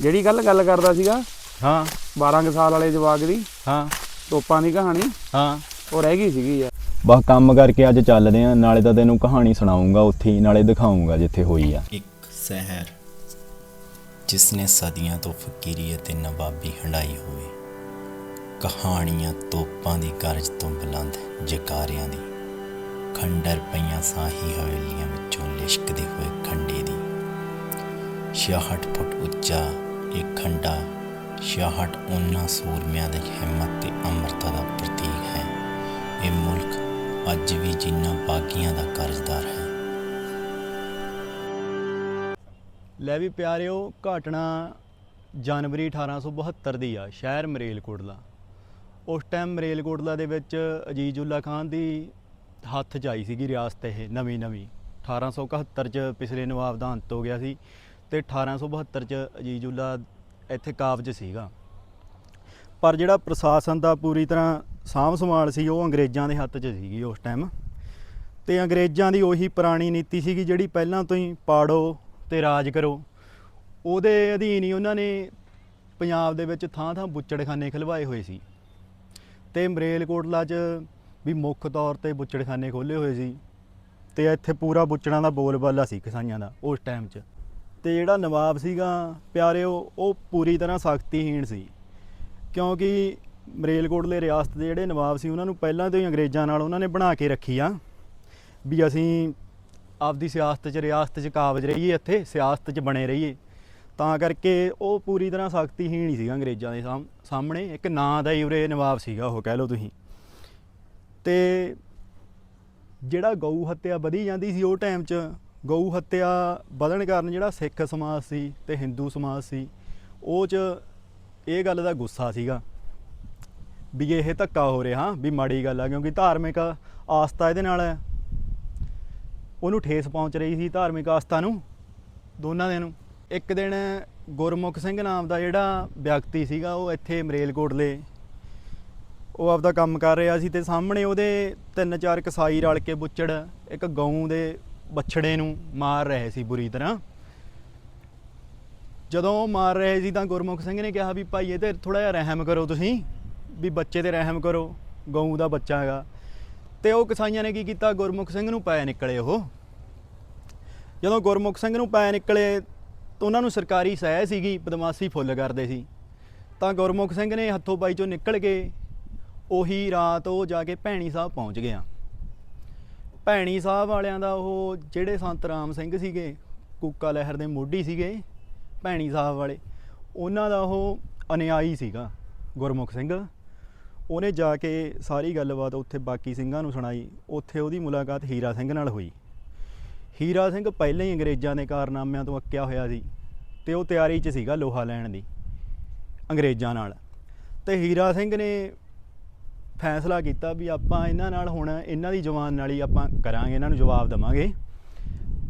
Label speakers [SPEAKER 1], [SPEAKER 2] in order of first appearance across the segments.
[SPEAKER 1] ਜਿਹੜੀ ਗੱਲ ਗੱਲ ਕਰਦਾ ਸੀਗਾ
[SPEAKER 2] ਹਾਂ।
[SPEAKER 1] 12 ਕੁ ਸਾਲ ਵਾਲੇ ਜਵਾਕ ਦੀ
[SPEAKER 2] ਹਾਂ।
[SPEAKER 1] ਤੋਪਾਂ ਦੀ ਕਹਾਣੀ
[SPEAKER 2] ਹਾਂ।
[SPEAKER 1] ਉਹ ਰਹਿ ਗਈ ਸੀਗੀ ਯਾਰ।
[SPEAKER 3] ਬਸ ਕੰਮ ਕਰਕੇ ਅੱਜ ਚੱਲਦੇ ਆ ਨਾਲੇ ਤਾਂ ਤੈਨੂੰ ਕਹਾਣੀ ਸੁਣਾਉਂਗਾ ਉੱਥੇ ਹੀ ਨਾਲੇ ਦਿਖਾਉਂਗਾ ਜਿੱਥੇ ਹੋਈ ਆ।
[SPEAKER 4] ਇੱਕ ਸ਼ਹਿਰ ਜਿਸ ਨੇ ਸਦੀਆਂ ਤੋਂ ਫਕੀਰੀ ਅਤੇ ਨਵਾਬੀ ਹੰਡਾਈ ਹੋਵੇ ਕਹਾਣੀਆਂ ਤੋਪਾਂ ਦੀ ਗਰਜ ਤੋਂ ਬੁਲੰਦ ਜਕਾਰਿਆਂ ਦੀ ਖੰਡਰ ਪਈਆਂ ਸਾਹੀ ਹਵੇਲੀਆਂ ਵਿੱਚੋਂ ਲਿਸ਼ਕਦੇ ਹੋਏ ਖੰਡੇ ਦੀ 66 ਫੁੱਟ ਉੱਚਾ ਇਹ ਖੰਡਾ 66 ਉਹਨਾਂ ਸੂਰਮਿਆਂ ਦੀ ਹਿੰਮਤ ਤੇ ਅਮਰਤਾ ਦਾ ਪ੍ਰਤੀਕ ਹੈ। ਇਹ ਮੁਲਕ ਅੱਜ ਵੀ ਜਿਨ੍ਹਾਂ ਬਾਗੀਆਂ ਦਾ ਕਰਜ਼ਦਾਰ ਹੈ।
[SPEAKER 2] ਲੈ ਵੀ ਪਿਆਰਿਓ, ਘਟਨਾ ਜਨਵਰੀ 1872 ਦੀ ਆ, ਸ਼ਹਿਰ ਮਰੇਲਕੋਟਲਾ। ਉਸ ਟਾਈਮ ਮਰੇਲਕੋਟਲਾ ਦੇ ਵਿੱਚ ਅਜੀਜ਼ੁੱਲਾ ਖਾਨ ਦੀ ਹੱਥ 'ਚ ਆਈ ਸੀਗੀ ਰਿਆਸਤ ਇਹ ਨਵੀਂ ਨਵੀਂ 1871 ਚ ਪਿਛਲੇ ਨਵਾਬ ਦਾ ਅੰਤ ਹੋ ਗਿਆ ਸੀ। ਤੇ 1872 ਚ ਅਜੀਜ਼ੁੱਲਾ ਇੱਥੇ ਕਾਬਜ ਸੀਗਾ। ਪਰ ਜਿਹੜਾ ਪ੍ਰਸ਼ਾਸਨ ਦਾ ਪੂਰੀ ਤਰ੍ਹਾਂ ਸਾਂਭ ਸੰਭਾਲ ਸੀ, ਉਹ ਅੰਗਰੇਜ਼ਾਂ ਦੇ ਹੱਥ 'ਚ ਸੀਗੀ ਉਸ ਟਾਈਮ ਤੇ ਅੰਗਰੇਜ਼ਾਂ ਦੀ ਉਹੀ ਪੁਰਾਣੀ ਨੀਤੀ ਸੀਗੀ ਜਿਹੜੀ ਪਹਿਲਾਂ ਤੋਂ ਹੀ ਪਾੜੋ ਤੇ ਰਾਜ ਕਰੋ। ਉਹਦੇ ਅਧੀਨ ਹੀ ਉਹਨਾਂ ਨੇ ਪੰਜਾਬ ਦੇ ਵਿੱਚ ਥਾਂ ਥਾਂ ਬੁੱਚੜਖਾਨੇ ਖਲਵਾਏ ਹੋਏ ਸੀ। ਤੇ ਮਰੇਲਕੋਟਲਾ 'ਚ ਵੀ ਮੁੱਖ ਤੌਰ ਤੇ ਬੁੱਚੜਖਾਨੇ ਖੋਲੇ ਹੋਏ ਸੀ। ਤੇ ਇੱਥੇ ਪੂਰਾ ਬੁੱਚੜਾਂ ਦਾ ਬੋਲਬਾਲਾ ਸੀ ਕਿਸਾਈਆਂ ਦਾ ਉਸ ਟਾਈਮ 'ਚ। ਤੇ ਜਿਹੜਾ ਨਵਾਬ ਸੀਗਾ ਪਿਆਰਿਓ, ਉਹ ਪੂਰੀ ਤਰ੍ਹਾਂ ਸਖਤੀਹੀਣ ਸੀ। ਕਿਉਂਕਿ ਮਰੇਲਕੋਟਲੇ ਰਿਆਸਤ ਦੇ ਜਿਹੜੇ ਨਵਾਬ ਸੀ, ਉਹਨਾਂ ਨੂੰ ਪਹਿਲਾਂ ਤੋਂ ਹੀ ਅੰਗਰੇਜ਼ਾਂ ਨਾਲ ਉਹਨਾਂ ਨੇ ਬਣਾ ਕੇ ਰੱਖੀ ਆ ਵੀ ਅਸੀਂ ਆਪਦੀ ਸਿਆਸਤ 'ਚ, ਰਿਆਸਤ 'ਚ ਕਾਬਜ ਰਹੀਏ ਇੱਥੇ, ਸਿਆਸਤ 'ਚ ਬਣੇ ਰਹੀਏ। ਤਾਂ ਕਰਕੇ ਉਹ ਪੂਰੀ ਤਰ੍ਹਾਂ ਸਖਤੀਹੀਣ ਹੀ ਸੀਗਾ ਅੰਗਰੇਜ਼ਾਂ ਦੇ ਸਾਹਮ- ਸਾਹਮਣੇ। ਇੱਕ ਨਾਂ ਦਾ ਹੀ ਉਰੇ ਨਵਾਬ ਸੀਗਾ, ਉਹ ਕਹਿ ਲਓ ਤੁਸੀਂ। ਤੇ ਜਿਹੜਾ ਗਊ ਹੱਤਿਆ ਵਧੀ ਜਾਂਦੀ ਸੀ ਉਹ ਟਾਈਮ 'ਚ ਗਊ ਹੱਤਿਆ ਵਧਣ ਕਾਰਨ ਜਿਹੜਾ ਸਿੱਖ ਸਮਾਜ ਸੀ ਤੇ ਹਿੰਦੂ ਸਮਾਜ ਸੀ, ਉਹ 'ਚ ਇਹ ਗੱਲ ਦਾ ਗੁੱਸਾ ਸੀਗਾ ਵੀ ਇਹ ਧੱਕਾ ਹੋ ਰਿਹਾ, ਵੀ ਮਾੜੀ ਗੱਲ ਆ, ਕਿਉਂਕਿ ਧਾਰਮਿਕ ਆਸਥਾ ਇਹਦੇ ਨਾਲ ਹੈ। ਉਹਨੂੰ ਠੇਸ ਪਹੁੰਚ ਰਹੀ ਸੀ ਧਾਰਮਿਕ ਆਸਥਾ ਨੂੰ, ਦੋਨਾਂ ਦੇ ਨੂੰ। ਇੱਕ ਦਿਨ ਗੁਰਮੁਖ ਸਿੰਘ ਨਾਮ ਦਾ ਜਿਹੜਾ ਵਿਅਕਤੀ ਸੀਗਾ, ਉਹ ਇੱਥੇ ਮਰੇਲਕੋਟਲੇ, ਉਹ ਆਪਦਾ ਕੰਮ ਕਰ ਰਿਹਾ ਸੀ ਤੇ ਸਾਹਮਣੇ ਉਹਦੇ ਤਿੰਨ ਚਾਰ ਕਸਾਈ ਰਲ ਕੇ ਬੁੱਚੜ, ਇੱਕ ਗਊ ਦੇ ਬਛੜੇ ਨੂੰ ਮਾਰ ਰਹੇ ਸੀ ਬੁਰੀ ਤਰ੍ਹਾਂ। ਜਦੋਂ ਉਹ ਮਾਰ ਰਹੇ ਸੀ ਤਾਂ ਗੁਰਮੁਖ ਸਿੰਘ ਨੇ ਕਿਹਾ ਵੀ ਭਾਈ ਇਹ ਤੇ ਥੋੜਾ ਜਿਹਾ ਰਹਿਮ ਕਰੋ ਤੁਸੀਂ, ਵੀ ਬੱਚੇ ਤੇ ਰਹਿਮ ਕਰੋ, ਗਊ ਦਾ ਬੱਚਾ ਹੈਗਾ। ਤੇ ਉਹ ਕਸਾਈਆਂ ਨੇ ਕੀ ਕੀਤਾ? ਗੁਰਮੁਖ ਸਿੰਘ ਨੂੰ ਪੈ ਨਿਕਲੇ ਉਹ। ਜਦੋਂ ਗੁਰਮੁਖ ਸਿੰਘ ਨੂੰ ਪੈ ਨਿਕਲੇ ਤਾਂ ਉਹਨਾਂ ਨੂੰ ਸਰਕਾਰੀ ਸਹਿ ਸੀਗੀ, ਬਦਮਾਸ਼ੀ ਫੁੱਲ ਕਰਦੇ ਸੀ। ਤਾਂ ਗੁਰਮੁਖ ਸਿੰਘ ਨੇ ਹੱਥੋਂ ਪਾਈ ਚੋਂ ਨਿਕਲ ਕੇ ਉਹੀ ਰਾਤ ਉਹ ਜਾ ਕੇ ਭੈਣੀ ਸਾਹਿਬ ਪਹੁੰਚ ਗਿਆ। ਭੈਣੀ ਸਾਹਿਬ ਵਾਲਿਆਂ ਦਾ ਉਹ ਜਿਹੜੇ ਸੰਤ ਰਾਮ ਸਿੰਘ ਸੀਗੇ, ਕੂਕਾ ਲਹਿਰ ਦੇ ਮੋਢੀ ਸੀਗੇ, ਭੈਣੀ ਸਾਹਿਬ ਵਾਲੇ, ਉਹਨਾਂ ਦਾ ਉਹ ਅਨਿਆਈ ਸੀਗਾ, ਗੁਰਮੁਖ ਸਿੰਘ। ਉਹਨੇ ਜਾ ਕੇ ਸਾਰੀ ਗੱਲਬਾਤ ਉੱਥੇ ਬਾਕੀ ਸਿੰਘਾਂ ਨੂੰ ਸੁਣਾਈ, ਉੱਥੇ ਉਹਦੀ ਮੁਲਾਕਾਤ ਹੀਰਾ ਸਿੰਘ ਨਾਲ ਹੋਈ। ਹੀਰਾ ਸਿੰਘ ਪਹਿਲਾਂ ਹੀ ਅੰਗਰੇਜ਼ਾਂ ਦੇ ਕਾਰਨਾਮਿਆਂ ਤੋਂ ਅੱਕਿਆ ਹੋਇਆ ਸੀ ਤੇ ਉਹ ਤਿਆਰੀ 'ਚ ਸੀਗਾ ਲੋਹਾ ਲੈਣ ਦੀ, ਅੰਗਰੇਜ਼ਾਂ ਨਾਲ। ਤੇ ਹੀਰਾ ਸਿੰਘ ਨੇ ਫੈਸਲਾ ਕੀਤਾ ਵੀ ਆਪਾਂ ਇਹਨਾਂ ਨਾਲ ਹੁਣ ਇਹਨਾਂ ਦੀ ਜਵਾਨ ਨਾਲ ਹੀ ਆਪਾਂ ਕਰਾਂਗੇ, ਇਹਨਾਂ ਨੂੰ ਜਵਾਬ ਦਵਾਂਗੇ।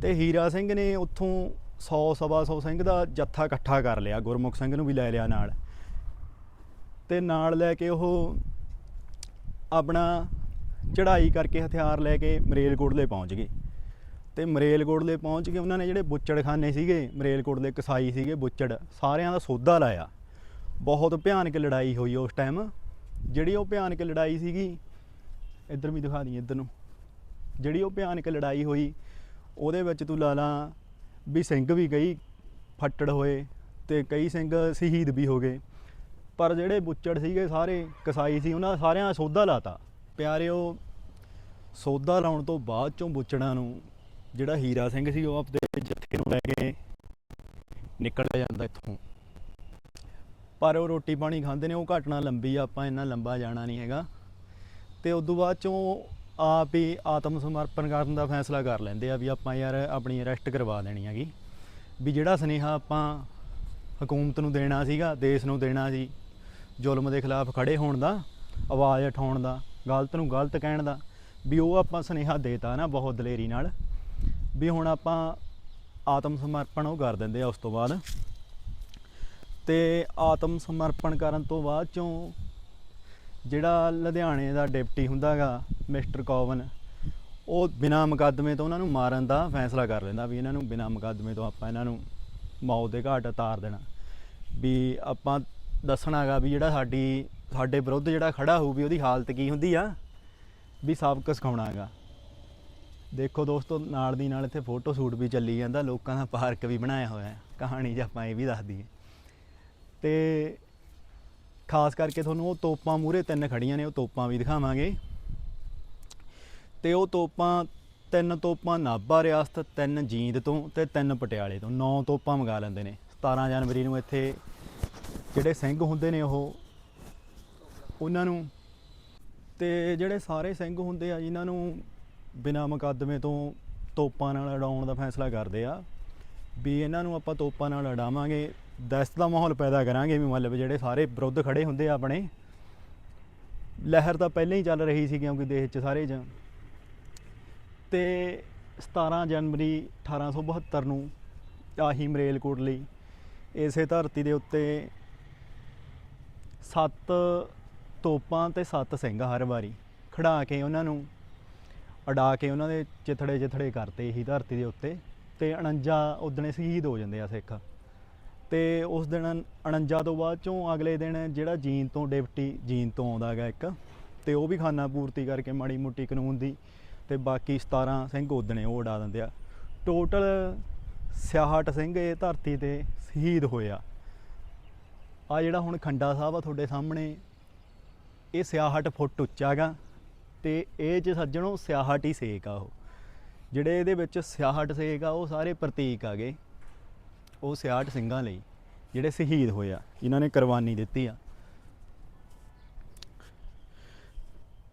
[SPEAKER 2] ਤੇ ਹੀਰਾ ਸਿੰਘ ਨੇ ਉੱਥੋਂ 100 ਸਵਾ 100 ਸਿੰਘ ਦਾ ਜੱਥਾ ਇਕੱਠਾ ਕਰ ਲਿਆ, ਗੁਰਮੁਖ ਸਿੰਘ ਨੂੰ ਵੀ ਲੈ ਲਿਆ ਨਾਲ। ਤੇ ਨਾਲ ਲੈ ਕੇ ਉਹ ਆਪਣਾ ਚੜ੍ਹਾਈ ਕਰਕੇ ਹਥਿਆਰ ਲੈ ਕੇ ਮਰੇਲਕੋਟਲੇ ਪਹੁੰਚ ਗਏ। ਤੇ ਮਰੇਲਕੋਟਲੇ ਪਹੁੰਚ ਕੇ ਉਹਨਾਂ ਨੇ ਜਿਹੜੇ ਬੁੱਚੜਖਾਨੇ ਸੀਗੇ ਮਰੇਲਕੋਟਲੇ ਕਸਾਈ ਸੀਗੇ ਬੁੱਚੜ, ਸਾਰਿਆਂ ਦਾ ਸੌਦਾ ਲਾਇਆ। ਬਹੁਤ ਭਿਆਨਕ ਲੜਾਈ ਹੋਈ ਉਸ ਟਾਈਮ ਜਿਹੜੀ ਉਹ ਭਿਆਨਕ ਲੜਾਈ ਸੀਗੀ, ਇੱਧਰ ਵੀ ਦਿਖਾ ਦਈਏ ਇੱਧਰ ਨੂੰ। ਜਿਹੜੀ ਉਹ ਭਿਆਨਕ ਲੜਾਈ ਹੋਈ, ਉਹਦੇ ਵਿੱਚ ਤੂੰ ਲਾ ਲਾ ਵੀ ਸਿੰਘ ਵੀ ਕਈ ਫੱਟੜ ਹੋਏ ਤੇ ਕਈ ਸਿੰਘ ਸ਼ਹੀਦ ਵੀ ਹੋ ਗਏ। ਪਰ ਜਿਹੜੇ ਬੁੱਚੜ ਸੀਗੇ ਸਾਰੇ, ਕਸਾਈ ਸੀ, ਉਹਨਾਂ ਸਾਰਿਆਂ ਦਾ ਸੌਦਾ ਲਾਤਾ। ਪਿਆਰਿਓ ਸੌਦਾ ਲਾਉਣ ਤੋਂ ਬਾਅਦ ਚੋਂ ਬੁੱਚੜਾਂ ਨੂੰ ਜਿਹੜਾ ਹੀਰਾ ਸਿੰਘ ਸੀ, ਉਹ ਆਪਦੇ ਜੱਥੇ ਨੂੰ ਲੈ ਕੇ ਨਿਕਲ ਜਾਂਦਾ ਇੱਥੋਂ। ਪਰ ਉਹ ਰੋਟੀ ਪਾਣੀ ਖਾਂਦੇ ਨੇ, ਉਹ ਘਟਨਾ ਲੰਬੀ ਆ, ਆਪਾਂ ਇੰਨਾ ਲੰਬਾ ਜਾਣਾ ਨਹੀਂ ਹੈਗਾ। ਤੇ ਉਸ ਤੋਂ ਬਾਅਦ ਚੋਂ ਆਪ ਹੀ ਆਤਮ ਸਮਰਪਣ ਕਰਨ ਦਾ ਫੈਸਲਾ ਕਰ ਲੈਂਦੇ ਆ ਵੀ ਆਪਾਂ ਯਾਰ ਆਪਣੀ ਅਰੈਸਟ ਕਰਵਾ ਦੇਣੀ ਹੈਗੀ। ਵੀ ਜਿਹੜਾ ਸਨੇਹਾ ਆਪਾਂ ਹਕੂਮਤ ਨੂੰ ਦੇਣਾ ਸੀਗਾ, ਦੇਸ਼ ਨੂੰ ਦੇਣਾ ਸੀ, ਜ਼ੁਲਮ ਦੇ ਖਿਲਾਫ ਖੜੇ ਹੋਣ ਦਾ, ਆਵਾਜ਼ ਉਠਾਉਣ ਦਾ, ਗਲਤ ਨੂੰ ਗਲਤ ਕਹਿਣ ਦਾ, ਵੀ ਉਹ ਆਪਾਂ ਸਨੇਹਾ ਦੇਤਾ ਨਾ ਬਹੁਤ ਦਲੇਰੀ ਨਾਲ, ਵੀ ਹੁਣ ਆਪਾਂ ਆਤਮ ਸਮਰਪਣ ਉਹ ਕਰ ਦਿੰਦੇ ਆ ਉਸ ਤੋਂ ਬਾਅਦ। ਤੇ ਆਤਮ ਸਮਰਪਣ ਕਰਨ ਤੋਂ ਬਾਅਦ ਚੋਂ ਜਿਹੜਾ ਲੁਧਿਆਣੇ ਦਾ ਡਿਪਟੀ ਹੁੰਦਾਗਾ ਮਿਸਟਰ ਕੋਵਨ, ਉਹ ਬਿਨਾਂ ਮੁਕੱਦਮੇ ਤੋਂ ਉਹਨਾਂ ਨੂੰ ਮਾਰਨ ਦਾ ਫੈਸਲਾ ਕਰ ਲੈਂਦਾ ਵੀ ਇਹਨਾਂ ਨੂੰ ਬਿਨਾਂ ਮੁਕੱਦਮੇ ਤੋਂ ਆਪਾਂ ਇਹਨਾਂ ਨੂੰ ਮੌਤ ਦੇ ਘਾਟ ਉਤਾਰ ਦੇਣਾ। ਵੀ ਆਪਾਂ ਦੱਸਣਾਗਾ ਵੀ ਜਿਹੜਾ ਸਾਡੀ, ਸਾਡੇ ਵਿਰੁੱਧ ਜਿਹੜਾ ਖੜਾ ਹੋਊ ਵੀ ਉਹਦੀ ਹਾਲਤ ਕੀ ਹੁੰਦੀ ਆ? ਵੀ ਸਬਕ ਸਿਖਾਉਣਾਗਾ। ਦੇਖੋ ਦੋਸਤੋ, ਨਾਲ ਦੀ ਨਾਲ ਇੱਥੇ ਫੋਟੋ ਸ਼ੂਟ ਵੀ ਚੱਲੀ ਜਾਂਦਾ, ਲੋਕਾਂ ਦਾ ਪਾਰਕ ਵੀ ਬਣਾਇਆ ਹੋਇਆ ਹੈ ਕਹਾਣੀ 'ਚ ਆਪਾਂ ਇਹ ਵੀ ਦੱਸ ਦਈਏ। ਤੇ ਖਾਸ ਕਰਕੇ ਤੁਹਾਨੂੰ ਉਹ ਤੋਪਾਂ ਮੂਰੇ ਤਿੰਨ ਖੜੀਆਂ ਨੇ, ਉਹ ਤੋਪਾਂ ਵੀ ਦਿਖਾਵਾਂਗੇ। ਤੇ ਉਹ ਤੋਪਾਂ, ਤਿੰਨ ਤੋਪਾਂ ਨਾਭਾ ਰਿਆਸਤ, ਤਿੰਨ ਜੀਂਦ ਤੋਂ ਤੇ ਤਿੰਨ ਪਟਿਆਲੇ ਤੋਂ, ਨੌ ਤੋਪਾਂ ਮੰਗਾ ਲੈਂਦੇ ਨੇ। 17 ਜਨਵਰੀ ਨੂੰ ਇੱਥੇ ਜਿਹੜੇ ਸਿੰਘ ਹੁੰਦੇ ਨੇ ਉਹ, ਉਹਨਾਂ ਨੂੰ ਤੇ ਜਿਹੜੇ ਸਾਰੇ ਸਿੰਘ ਹੁੰਦੇ ਆ, ਜਿਨ੍ਹਾਂ ਨੂੰ ਬਿਨਾਂ ਮੁਕੱਦਮੇ ਤੋਂ ਤੋਪਾਂ ਨਾਲ ਉਡਾਉਣ ਦਾ ਫੈਸਲਾ ਕਰਦੇ ਆ, ਵੀ ਇਹਨਾਂ ਨੂੰ ਆਪਾਂ ਤੋਪਾਂ ਨਾਲ ਉਡਾਵਾਂਗੇ ਦਹਿਸ਼ਤ ਦਾ ਮਾਹੌਲ ਪੈਦਾ ਕਰਾਂਗੇ ਵੀ ਮਤਲਬ ਜਿਹੜੇ ਸਾਰੇ ਵਿਰੁੱਧ ਖੜੇ ਹੁੰਦੇ ਆ ਆਪਣੇ। ਲਹਿਰ ਤਾਂ ਪਹਿਲਾਂ ਹੀ ਚੱਲ ਰਹੀ ਸੀ ਕਿਉਂਕਿ ਦੇਸ਼ 'ਚ ਸਾਰੇ ਚ। ਤੇ 17 ਜਨਵਰੀ 1872 ਨੂੰ ਆਹੀ ਮਰੇਲਕੋਟ ਲਈ ਇਸੇ ਧਰਤੀ ਦੇ ਉੱਤੇ ਸੱਤ ਤੋਪਾਂ ਤੇ ਸੱਤ ਸਿੰਘ ਹਰ ਵਾਰੀ ਖੜਾ ਕੇ ਉਹਨਾਂ ਨੂੰ ਅਡਾ ਕੇ ਉਹਨਾਂ ਦੇ ਚਿਥੜੇ ਚਿਥੜੇ ਕਰਤੇ ਇਹੀ ਧਰਤੀ ਦੇ ਉੱਤੇ ਤੇ 49 ਉਦਣੇ ਸ਼ਹੀਦ ਹੋ ਜਾਂਦੇ ਆ ਸਿੱਖ। ਤੇ ਉਸ ਦਿਨ 49 ਤੋਂ ਬਾਅਦ ਚੋਂ ਅਗਲੇ ਦਿਨ ਜਿਹੜਾ ਜੀਨ ਤੋਂ ਡਿਪਟੀ ਜੀਨ ਤੋਂ ਆਉਂਦਾ ਹੈਗਾ ਇੱਕ, ਤੇ ਉਹ ਵੀ ਖਾਨਾ ਪੂਰਤੀ ਕਰਕੇ ਮਾੜੀ ਮੋਟੀ ਕਾਨੂੰਨ ਦੀ, ਤੇ ਬਾਕੀ 17 ਸਿੰਘ ਉਦਣੇ ਉਹ ਉਡਾ ਦਿੰਦੇ ਆ। ਟੋਟਲ 66 ਸਿੰਘ ਇਹ ਧਰਤੀ ਤੇ ਸ਼ਹੀਦ ਹੋਇਆ ਆ। ਜਿਹੜਾ ਹੁਣ ਖੰਡਾ ਸਾਹਿਬ ਆ ਤੁਹਾਡੇ ਸਾਹਮਣੇ, ਇਹ 66 ਫੁੱਟ ਉੱਚਾ ਗਾ ਤੇ ਇਹ ਚ ਸੱਜਣੋ 66 ਹੀ ਸੇਕ ਆ ਉਹ। ਜਿਹੜੇ ਇਹਦੇ ਵਿੱਚ 66 ਸੇਕ ਆ, ਉਹ ਸਾਰੇ ਪ੍ਰਤੀਕ ਆ ਗਏ। ਉਹ 66 ਸਿੰਘਾਂ ਲਈ ਜਿਹੜੇ ਸ਼ਹੀਦ ਹੋਏ ਆ, ਜਿਨ੍ਹਾਂ ਨੇ ਕੁਰਬਾਨੀ ਦਿੱਤੀ ਆ।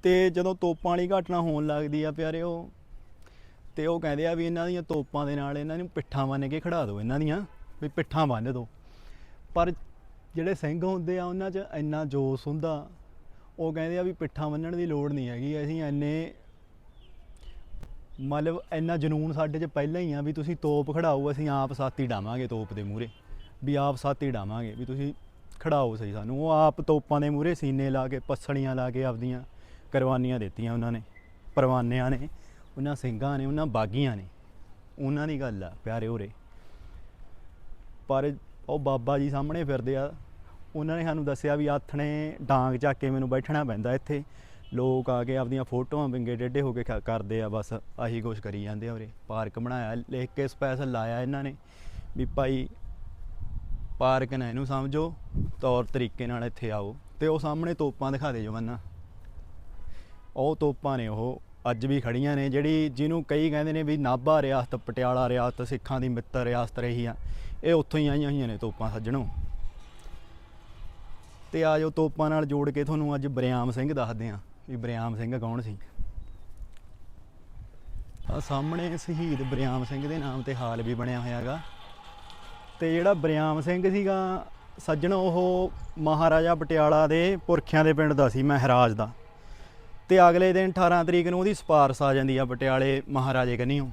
[SPEAKER 2] ਤੇ ਜਦੋਂ ਤੋਪਾਂ ਵਾਲੀ ਘਟਨਾ ਹੋਣ ਲੱਗਦੀ ਆ ਪਿਆਰਿਓ, ਤੇ ਉਹ ਕਹਿੰਦੇ ਆ ਵੀ ਇਹਨਾਂ ਦੀਆਂ ਤੋਪਾਂ ਦੇ ਨਾਲ ਇਹਨਾਂ ਨੂੰ ਪਿੱਠਾਂ ਬੰਨ ਕੇ ਖੜਾ ਦਿਓ, ਇਹਨਾਂ ਦੀਆਂ, ਵੀ ਪਿੱਠਾਂ ਬੰਨ ਦਿਓ। ਪਰ ਜਿਹੜੇ ਸਿੰਘ ਹੁੰਦੇ ਆ, ਉਹਨਾਂ 'ਚ ਇੰਨਾ ਜੋਸ਼ ਹੁੰਦਾ, ਉਹ ਕਹਿੰਦੇ ਆ ਵੀ ਪਿੱਠਾਂ ਬੰਨਣ ਦੀ ਲੋੜ ਨਹੀਂ ਹੈਗੀ, ਅਸੀਂ ਇੰਨੇ ਮਤਲਬ ਇੰਨਾ ਜਨੂਨ ਸਾਡੇ 'ਚ ਪਹਿਲਾਂ ਹੀ ਆ ਵੀ ਤੁਸੀਂ ਤੋਪ ਖੜਾਓ, ਅਸੀਂ ਆਪ ਸਾਥੀ ਡਾਵਾਂਗੇ ਤੋਪ ਦੇ ਮੂਹਰੇ। ਵੀ ਆਪ ਸਾਥੀ ਡਾਵਾਂਗੇ, ਵੀ ਤੁਸੀਂ ਖੜਾਓ ਸਹੀ ਸਾਨੂੰ। ਉਹ ਆਪ ਤੋਪਾਂ ਦੇ ਮੂਹਰੇ ਸੀਨੇ ਲਾ ਕੇ ਪੱਸੜੀਆਂ ਲਾ ਕੇ ਆਪਦੀਆਂ ਕੁਰਬਾਨੀਆਂ ਦਿੱਤੀਆਂ ਉਹਨਾਂ ਨੇ, ਪਰਵਾਨਿਆਂ ਨੇ। ਉਹਨਾਂ ਸਿੰਘਾਂ ਨੇ, ਉਹਨਾਂ ਬਾਗੀਆਂ ਨੇ। ਉਹਨਾਂ ਦੀ ਗੱਲ ਆ, ਪਿਆਰੇ ਹੋਰੇ। ਪਰ ਉਹ ਬਾਬਾ ਜੀ ਸਾਹਮਣੇ ਫਿਰਦੇ ਆ। ਉਹਨਾਂ ਨੇ ਸਾਨੂੰ ਦੱਸਿਆ ਵੀ ਆਥਣੇ ਡਾਂਗ ਚੱਕ ਕੇ ਮੈਨੂੰ ਬੈਠਣਾ ਪੈਂਦਾ ਇੱਥੇ। ਲੋਕ ਆ ਕੇ ਆਪਦੀਆਂ ਫੋਟੋਆਂ ਵਿੰਗੇ ਡੇਡੇ ਹੋ ਕੇ ਖ- ਕਰਦੇ ਆ, ਬਸ ਆਹੀ ਕੁਛ ਕਰੀ ਜਾਂਦੇ ਆ ਉਰੇ। ਪਾਰਕ ਬਣਾਇਆ, ਲਿਖ ਕੇ ਸਪੈਸ਼ਲ ਲਾਇਆ ਇਹਨਾਂ ਨੇ ਵੀ ਭਾਈ ਪਾਰਕ ਨਾ ਇਹਨੂੰ ਸਮਝੋ, ਤੌਰ ਤਰੀਕੇ ਨਾਲ ਇੱਥੇ ਆਓ ਤੇ ਉਹ ਸਾਹਮਣੇ ਤੋਪਾਂ ਦਿਖਾ ਦੇ ਜਵਾਨਾ। ਉਹ ਤੋਪਾਂ ਨੇ ਉਹ ਅੱਜ ਵੀ ਖੜੀਆਂ ਨੇ, ਜਿਹੜੀ ਜਿਹਨੂੰ ਕਈ ਕਹਿੰਦੇ ਨੇ ਵੀ ਨਾਭਾ ਰਿਆਸਤ, ਪਟਿਆਲਾ ਰਿਆਸਤ, ਸਿੱਖਾਂ ਦੀ ਮਿੱਤਰ ਰਿਆਸਤ ਰਹੀ ਆ, ਇਹ ਉੱਥੋਂ ਹੀ ਆਈਆਂ ਹੋਈਆਂ ਨੇ ਤੋਪਾਂ ਸੱਜਣੋਂ। ਤੇ ਆ ਜੋ ਤੋਪਾਂ ਨਾਲ ਜੋੜ ਕੇ ਤੁਹਾਨੂੰ ਅੱਜ ਬਰਿਆਮ ਸਿੰਘ ਦੱਸਦੇ ਆ। ਵੀ ਬਰਿਆਮ ਸਿੰਘ ਕੌਣ ਸੀ? ਆ ਸਾਹਮਣੇ ਸ਼ਹੀਦ ਬਰਿਆਮ ਸਿੰਘ ਦੇ ਨਾਮ ਤੇ ਹਾਲ ਵੀ ਬਣਿਆ ਹੋਇਆ ਹੋਇਆਗਾ ਤੇ ਜਿਹੜਾ ਬਰਿਆਮ ਸਿੰਘ ਸੀਗਾ, ਸੱਜਣ ਉਹ ਮਹਾਰਾਜਾ ਪਟਿਆਲਾ ਦੇ ਪੁਰਖਿਆਂ ਦੇ ਪਿੰਡ ਦਾ ਸੀ, ਮਹਾਰਾਜ ਦਾ। ਤੇ ਅਗਲੇ ਦਿਨ 18 ਤਰੀਕ ਨੂੰ ਉਹਦੀ ਸਪਾਰਸ ਆ ਜਾਂਦੀ ਆ ਪਟਿਆਲੇ ਮਹਾਰਾਜੇ ਕੰਨੀਓ।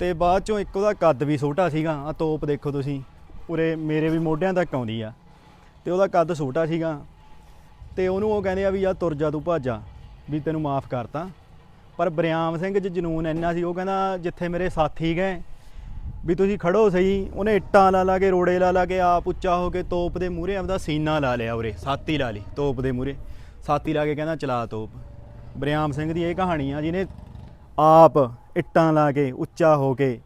[SPEAKER 2] ਤੇ ਬਾਅਦ ਚੋਂ ਇੱਕ ਉਹਦਾ ਕੱਦ ਵੀ ਛੋਟਾ ਸੀਗਾ ਆ ਤੋਪ ਦੇਖੋ ਤੁਸੀਂ ਉਰੇ ਮੇਰੇ ਵੀ ਮੋਢਿਆਂ ਤੱਕ ਆਉਂਦੀ ਆ। ਤੇ ਉਹਦਾ ਕੱਦ ਛੋਟਾ ਸੀਗਾ ਤੇ ਉਹਨੂੰ ਉਹ ਕਹਿੰਦੇ ਆ ਵੀ ਯਾਰ ਤੁਰ ਜਾ ਤੂੰ ਭਾਜਾ, ਵੀ ਤੈਨੂੰ ਮਾਫ ਕਰਤਾ। ਪਰ ਬਰਿਆਮ ਸਿੰਘ 'ਚ ਜਨੂਨ ਇੰਨਾ ਸੀ, ਉਹ ਕਹਿੰਦਾ ਜਿੱਥੇ ਮੇਰੇ ਸਾਥੀ ਗਏ, ਵੀ ਤੁਸੀਂ ਖੜੋ ਸਹੀ। ਉਹਨੇ ਇੱਟਾਂ ਲਾ ਲਾ ਕੇ, ਰੋੜੇ ਲਾ ਲਾ ਕੇ, ਆਪ ਉੱਚਾ ਹੋ ਕੇ ਤੋਪ ਦੇ ਮੂਹਰੇ ਆਪਦਾ ਸੀਨਾ ਲਾ ਲਿਆ ਉਰੇ ਸਾਥੀ ਲਾ ਲਈ ਤੋਪ ਦੇ ਮੂਹਰੇ। ਸਾਥੀ ਲਾ ਕੇ ਕਹਿੰਦਾ ਚਲਾ ਤੋਪ। ਬਰਿਆਮ ਸਿੰਘ ਦੀ ਇਹ ਕਹਾਣੀ ਆ, ਜਿਹਨੇ ਆਪ ਇੱਟਾਂ ਲਾ ਕੇ, ਉੱਚਾ ਹੋ ਕੇ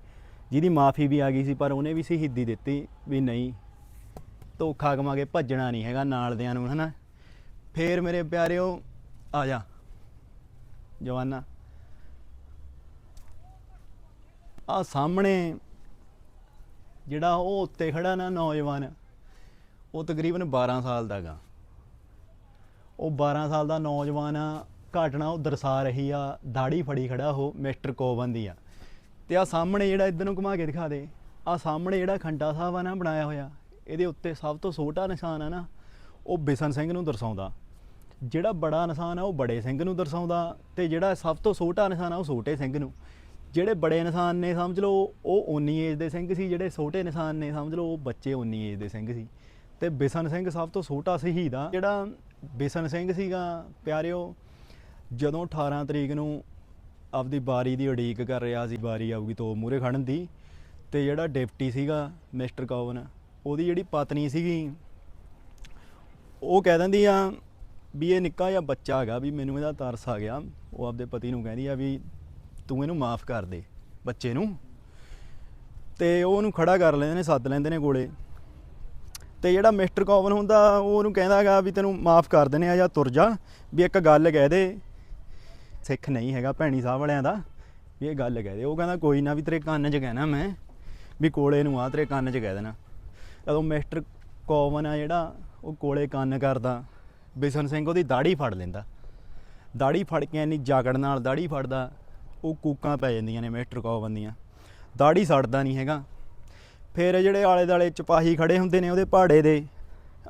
[SPEAKER 2] ਜਿਹਦੀ ਮਾਫੀ ਵੀ ਆ ਗਈ ਸੀ, ਪਰ ਉਹਨੇ ਵੀ ਸ਼ਹੀਦੀ ਦਿੱਤੀ ਵੀ ਨਹੀਂ, ਧੋਖਾ ਕਮਾ ਕੇ ਭੱਜਣਾ ਨਹੀਂ ਹੈਗਾ ਨਾਲ ਦਿਆਂ ਨੂੰ, ਹਨਾ? ਫੇਰ ਮੇਰੇ ਪਿਆਰਿਓ, ਆ ਜਾ। ਜਵਾਨਾ। ਆ ਸਾਹਮਣੇ ਜਿਹੜਾ ਉਹ ਉੱਤੇ ਖੜਾ ਨਾ ਨੌਜਵਾਨ, ਉਹ ਤਕਰੀਬਨ 12 ਸਾਲ ਦਾ ਗਾ। ਉਹ 12 ਸਾਲ ਦਾ ਨੌਜਵਾਨ ਆ ਘਟਨਾ ਉਹ ਦਰਸਾ ਰਹੀ ਆ ਦਾੜੀ ਫੜੀ ਖੜਾ ਉਹ ਮਿਸਟਰ ਕੋਵਨ ਦੀ ਆ। ਤੇ ਆ ਸਾਹਮਣੇ ਜਿਹੜਾ ਇਧਰ ਨੂੰ ਘੁਮਾ ਕੇ ਦਿਖਾ ਦੇ ਆ ਸਾਹਮਣੇ ਜਿਹੜਾ ਖੰਡਾ ਸਾਹਿਬ ਆ ਨਾ ਬਣਾਇਆ ਹੋਇਆ, ਇਹਦੇ ਉੱਤੇ ਸਭ ਤੋਂ ਛੋਟਾ ਨਿਸ਼ਾਨ ਆ ਨਾ, ਉਹ ਬਿਸ਼ਨ ਸਿੰਘ ਨੂੰ ਦਰਸਾਉਂਦਾ। ਜਿਹੜਾ ਬੜਾ ਇਨਸਾਨ ਆ, ਉਹ ਬੜੇ ਸਿੰਘ ਨੂੰ ਦਰਸਾਉਂਦਾ ਤੇ ਜਿਹੜਾ ਸਭ ਤੋਂ ਛੋਟਾ ਇਨਸਾਨ ਆ, ਉਹ ਛੋਟੇ ਸਿੰਘ ਨੂੰ। ਜਿਹੜੇ ਬੜੇ ਇਨਸਾਨ ਨੇ, ਸਮਝ ਲਓ, ਉਹ ਉਨੀ ਏਜ ਦੇ ਸਿੰਘ ਸੀ, ਜਿਹੜੇ ਛੋਟੇ ਇਨਸਾਨ ਨੇ, ਸਮਝ ਲਓ, ਉਹ ਬੱਚੇ ਉਨੀ ਏਜ ਦੇ ਸਿੰਘ ਸੀ। ਤੇ ਬਿਸ਼ਨ ਸਿੰਘ ਸਭ ਤੋਂ ਛੋਟਾ ਸ਼ਹੀਦ ਆ। ਜਿਹੜਾ ਬਿਸ਼ਨ ਸਿੰਘ ਸੀਗਾ, ਪਿਆਰਿਓ, ਜਦੋਂ 18 ਤਰੀਕ ਨੂੰ ਆਪਦੀ ਬਾਰੀ ਦੀ ਉਡੀਕ ਕਰ ਰਿਹਾ ਸੀ, ਬਾਰੀ ਆਊਗੀ ਤੋਂ ਮੂਰੇ ਖੜਨ ਦੀ, ਤੇ ਜਿਹੜਾ ਡਿਪਟੀ ਸੀਗਾ, ਮਿਸਟਰ ਕੌਵਨ, ਉਹਦੀ ਜਿਹੜੀ ਪਤਨੀ ਸੀਗੀ, ਉਹ ਕਹਿ ਦਿੰਦੀ ਆ ਵੀ ਇਹ ਨਿੱਕਾ ਜਿਹਾ ਬੱਚਾ ਹੈਗਾ ਵੀ ਮੈਨੂੰ ਇਹਦਾ ਤਰਸ ਆ ਗਿਆ। ਉਹ ਆਪਦੇ ਪਤੀ ਨੂੰ ਕਹਿੰਦੀ ਆ ਵੀ ਤੂੰ ਇਹਨੂੰ ਮਾਫ ਕਰ ਦੇ ਬੱਚੇ ਨੂੰ। ਤੇ ਉਹ ਉਹਨੂੰ ਖੜਾ ਕਰ ਲੈਂਦੇ ਨੇ, ਸੱਦ ਲੈਂਦੇ ਨੇ ਕੋਲੇ ਤੇ ਜਿਹੜਾ ਮਿਸਟਰ ਕੌਵਨ ਹੁੰਦਾ, ਉਹ ਉਹਨੂੰ ਕਹਿੰਦਾਗਾ ਵੀ ਤੈਨੂੰ ਮਾਫ ਕਰ ਦਿੰਦੇ ਆ ਜਾਂ ਤੁਰ ਜਾ। ਵੀ ਇੱਕ ਗੱਲ ਕਹਿ ਦੇ। ਸਿੱਖ ਨਹੀਂ ਹੈਗਾ ਭੈਣੀ ਸਾਹਿਬ ਵਾਲਿਆਂ ਦਾ। ਵੀ ਇਹ ਗੱਲ ਕਹਿ ਦੇ। ਉਹ ਕਹਿੰਦਾ, ਕੋਈ ਨਾ ਵੀ ਤੇਰੇ ਕੰਨ 'ਚ ਕਹਿਣਾ ਮੈਂ। ਵੀ ਕੋਲੇ ਨੂੰ ਆ ਤੇਰੇ ਕੰਨ 'ਚ ਕਹਿ ਦੇਣਾ। ਜਦੋਂ ਮਿਸਟਰ ਕੌਵਨ ਆ ਜਿਹੜਾ, ਉਹ ਕੋਲੇ ਕੰਨ ਕਰਦਾ। ਬਿਸ਼ਨ ਸਿੰਘ ਉਹਦੀ ਦਾੜੀ ਫੜ ਲੈਂਦਾ। ਦਾੜੀ ਫੜ ਕੇ ਇੰਨੀ ਜਾਗੜ ਨਾਲ ਦਾੜੀ ਫੜਦਾ, ਉਹ ਕੂਕਾਂ ਪੈ ਜਾਂਦੀਆਂ ਨੇ ਮਿਸਟਰ ਕੌਵਨ ਬੰਦੀਆਂ ਦਾੜੀ ਸੜਦਾ ਨਹੀਂ ਹੈਗਾ। ਫਿਰ ਜਿਹੜੇ ਆਲੇ ਦਾਲੇ ਚਪਾਹੀ ਖੜੇ ਹੁੰਦੇ ਨੇ ਉਹਦੇ ਪਹਾੜੇ ਦੇ,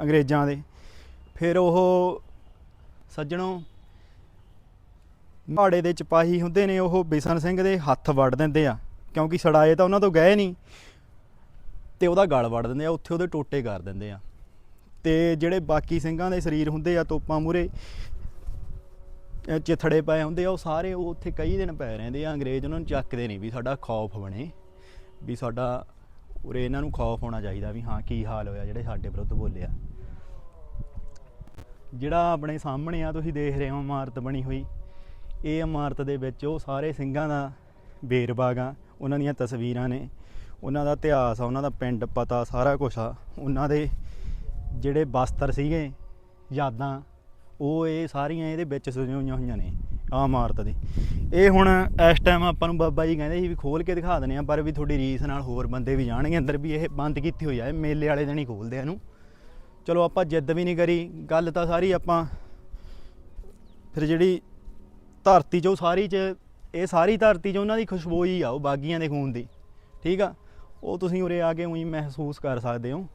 [SPEAKER 2] ਅੰਗਰੇਜ਼ਾਂ ਦੇ। ਫਿਰ ਉਹ ਸੱਜਣੋਂ ਪਹਾੜੇ ਦੇ ਚਪਾਹੀ ਹੁੰਦੇ ਨੇ, ਉਹ ਬਿਸ਼ਨ ਸਿੰਘ ਦੇ ਹੱਥ ਵੜ ਦਿੰਦੇ ਆ। ਕਿਉਂਕਿ ਸੜਾਏ ਤਾਂ ਉਹਨਾਂ ਤੋਂ ਗਏ ਨਹੀਂ। ਤੇ ਉਹਦਾ ਗਲ ਵੜ ਦਿੰਦੇ ਆ, ਉੱਥੇ ਉਹਦੇ ਟੋਟੇ ਕਰ ਦਿੰਦੇ ਆ। ਤੇ ਜਿਹੜੇ ਬਾਕੀ ਸਿੰਘਾਂ ਦੇ ਸਰੀਰ ਹੁੰਦੇ ਆ ਤੋਪਾਂ ਮੂਰੇ ਚਿਥੜੇ ਪਏ ਹੁੰਦੇ ਆ, ਉਹ ਸਾਰੇ ਉਹ ਉੱਥੇ ਕਈ ਦਿਨ ਪਏ ਰਹਿੰਦੇ ਆ। ਅੰਗਰੇਜ਼ ਉਹਨਾਂ ਨੂੰ ਚੱਕਦੇ ਨਹੀਂ ਵੀ ਸਾਡਾ ਖੌਫ ਬਣੇ, ਵੀ ਸਾਡਾ ਉਰੇ ਇਹਨਾਂ ਨੂੰ ਖੌਫ ਹੋਣਾ ਚਾਹੀਦਾ ਵੀ ਹਾਂ ਕੀ ਹਾਲ ਹੋਇਆ, ਜਿਹੜੇ ਸਾਡੇ ਵਿਰੁੱਧ ਬੋਲੇ ਆ ਜਿਹੜਾ ਆਪਣੇ ਸਾਹਮਣੇ ਆ, ਤੁਸੀਂ ਦੇਖ ਰਹੇ ਹੋ ਇਮਾਰਤ ਬਣੀ ਹੋਈ। ਇਹ ਇਮਾਰਤ ਦੇ ਵਿੱਚ ਉਹ ਸਾਰੇ ਸਿੰਘਾਂ ਦਾ ਵੇਰਵਾ ਗਾ ਉਹਨਾਂ ਦੀਆਂ ਤਸਵੀਰਾਂ ਨੇ। ਉਹਨਾਂ ਦਾ ਇਤਿਹਾਸ ਆ, ਉਹਨਾਂ ਦਾ ਪਿੰਡ ਪਤਾ, ਸਾਰਾ ਕੁਝ ਆ। ਉਹਨਾਂ ਦੇ ਜਿਹੜੇ ਬਸਤਰ ਸੀਗੇ ਯਾਦਾਂ, ਉਹ ਇਹ ਸਾਰੀਆਂ ਇਹਦੇ ਵਿੱਚ ਸਜੋਈਆਂ ਹੋਈਆਂ ਨੇ ਆਹ ਇਮਾਰਤ ਦੇ। ਇਹ ਹੁਣ ਇਸ ਟਾਈਮ ਆਪਾਂ ਨੂੰ ਬਾਬਾ ਜੀ ਕਹਿੰਦੇ ਸੀ ਵੀ ਖੋਲ ਕੇ ਦਿਖਾ ਦਨੇ ਆ ਪਰ ਵੀ ਤੁਹਾਡੀ ਰੀਸ ਨਾਲ ਹੋਰ ਬੰਦੇ ਵੀ ਜਾਣਗੇ ਅੰਦਰ ਵੀ ਇਹ ਬੰਦ ਕੀਤੀ ਹੋਈ ਆ, ਇਹ ਮੇਲੇ ਵਾਲੇ ਦਿਨ ਹੀ ਖੋਲਦੇ ਆ ਇਹਨੂੰ। ਚਲੋ ਆਪਾਂ ਜਿੱਦ ਵੀ ਨਹੀਂ ਕਰੀ, ਗੱਲ ਤਾਂ ਸਾਰੀ ਆਪਾਂ ਫਿਰ ਜਿਹੜੀ ਧਰਤੀ 'ਚੋਂ ਸਾਰੀ 'ਚ, ਇਹ ਸਾਰੀ ਧਰਤੀ 'ਚ ਉਹਨਾਂ ਦੀ ਖੁਸ਼ਬੂ ਹੀ ਆ, ਉਹ ਬਾਗੀਆਂ ਦੇ ਖੂਨ ਦੀ। ਠੀਕ ਆ? ਉਹ ਤੁਸੀਂ ਉਰੇ ਆ ਕੇ ਉਹੀ ਮਹਿਸੂਸ ਕਰ ਸਕਦੇ ਹੋ।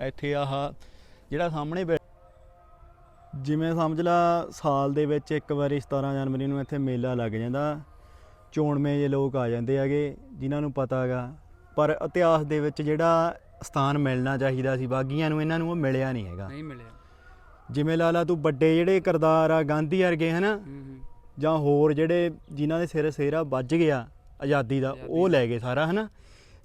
[SPEAKER 2] ਇੱਥੇ ਆਹ ਜਿਹੜਾ ਸਾਹਮਣੇ ਬੈ- ਜਿਵੇਂ ਸਮਝ ਲਾ ਸਾਲ ਦੇ ਵਿੱਚ ਇੱਕ ਵਾਰੀ 17 ਜਨਵਰੀ ਨੂੰ ਇੱਥੇ ਮੇਲਾ ਲੱਗ ਜਾਂਦਾ ਚੋਣਵੇਂ ਜੇ ਲੋਕ ਆ ਜਾਂਦੇ ਹੈਗੇ ਜਿਨ੍ਹਾਂ ਨੂੰ ਪਤਾ ਹੈਗਾ। ਪਰ ਇਤਿਹਾਸ ਦੇ ਵਿੱਚ ਜਿਹੜਾ ਸਥਾਨ ਮਿਲਣਾ ਚਾਹੀਦਾ ਸੀ ਬਾਗੀਆਂ ਨੂੰ ਇਹਨਾਂ ਨੂੰ ਉਹ ਮਿਲਿਆ ਨਹੀਂ ਹੈਗਾ।
[SPEAKER 1] ਨਹੀਂ ਮਿਲਿਆ।
[SPEAKER 2] ਜਿਵੇਂ ਲਾ ਲਾ ਤੂੰ ਵੱਡੇ ਜਿਹੜੇ ਕਿਰਦਾਰ ਆ ਗਾਂਧੀ ਵਰਗੇ ਹਨਾ?
[SPEAKER 1] ਹੂੰ ਹੂੰ।
[SPEAKER 2] ਜਾਂ ਹੋਰ ਜਿਹੜੇ ਜਿਨ੍ਹਾਂ ਦੇ ਸਿਰ ਸੇਰਾ ਵੱਜ ਗਿਆ ਆਜ਼ਾਦੀ ਦਾ ਉਹ ਲੈ ਗਏ ਸਾਰਾ ਹਨਾ?